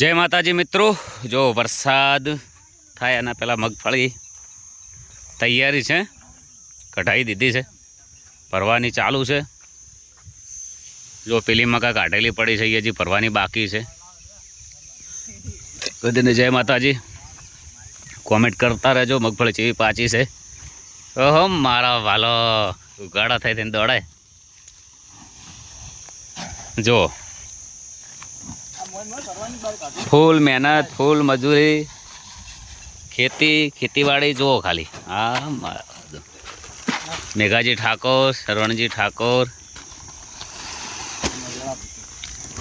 જય માતાજી મિત્રો. જો વરસાદ થાય એના પહેલાં મગફળી તૈયારી છે. કઢાઈ દીધી છે. ભરવાની ચાલુ છે. જો પેલી મકા કાઢેલી પડી છે, હજી ભરવાની બાકી છે. બધાને જય માતાજી. કોમેન્ટ કરતા રહેજો, મગફળી ચેવી પાચી છે. ઓહો, મારા વાલો. ઉગાડા થાય તેને દોડાય. જો ફૂલ મહેનત, ફૂલ મજૂરી. ખેતી, ખેતીવાડી જુઓ ખાલી. હા મેઘાજી ઠાકોર, શરવણજી ઠાકોર,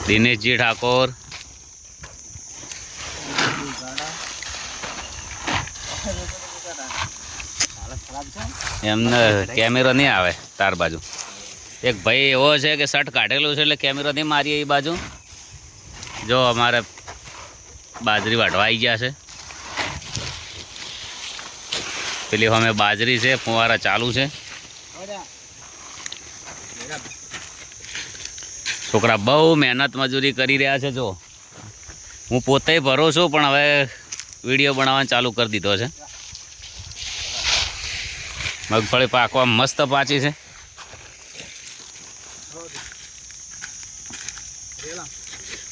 દિનેશજી ઠાકોર. એમને કેમેરો નહીં આવે તાર બાજુ. એક ભાઈ એવો છે કે શર્ટ કાઢેલું છે એટલે કેમેરો નહીં મારીએ એ બાજુ. જો અમારે બાજરી વાઢવા ગયા છે. પેલી અમે બાજરી છે, ફુવારા ચાલુ છે. છોકરા બહુ મહેનત મજૂરી કરી રહ્યા છે, જો. હું પોતે ભરું છું, પણ હવે વીડિયો બનાવવાનું ચાલુ કરી દીધો છે. મગફળી પાકવા મસ્ત પાચી છે.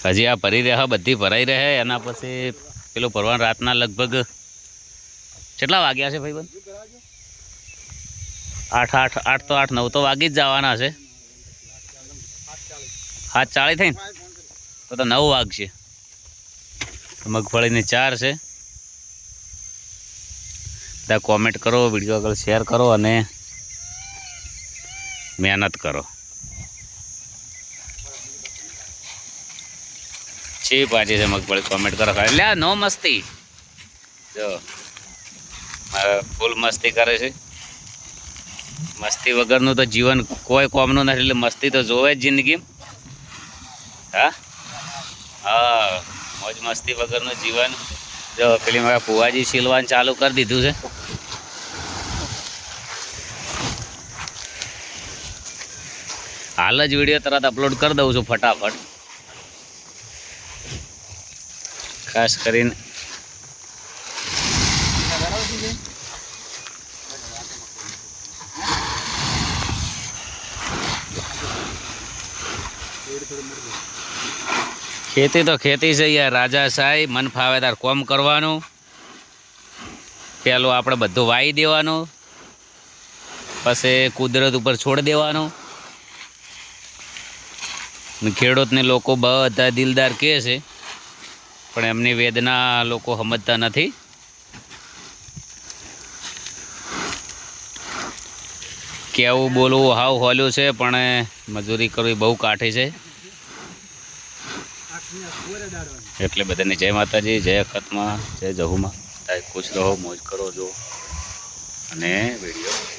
હજી આ ભરી રહ્યા, બધી ભરાઈ રહે એના પછી પેલું ભરવાનું રાતના લગભગ કેટલા વાગ્યા છે ભાઈબંધ? આઠ આઠ આઠ તો આઠ, નવ તો વાગી જ જવાના છે. હાથ ચાળી થઈ તો તો નવ વાગશે. મગફળીની ચાર છે. બધા કોમેન્ટ કરો વીડિયો આગળ શેર કરો અને મહેનત કરો. છે પાછી છે, મગફળી કોમેન્ટ કરો એટલે આ નો મસ્તી. જો ફૂલ મસ્તી કરે છે. મસ્તી વગરનું તો જીવન કોઈ કોમનું નથી, એટલે મસ્તી તો જોવે જ જિંદગી. હા? હા, મોજ મસ્તી વગરનું જીવન. જો, પેલી મારા ફુવાજી સિલવાનું ચાલુ કરી દીધું છે. હાલ જ વીડિયો તરત અપલોડ કરી દઉં છું ફટાફટ. ખાસ કરીને. ખેતી તો ખેતી છે યાર, રાજા સાહેબ, મન ફાવે કોમ કરવાનું. પહેલું આપણે બધું વાઈ દેવાનું. પછી કુદરત ઉપર છોડ દેવાનું. ખેડૂતને લોકો બધા દિલદાર કહે છે. પણ એમની વેદના લોકો સમજતા નથી. કેવું બોલવું હાવ હોલ્યું છે, પણ મજૂરી કરવી બહુ કાઠી છે. એટલે બધાને જય માતાજી, જય અખતમાં, જય જહુમાં. ખુશ રહો, મોજ કરો જો અને વીડિયો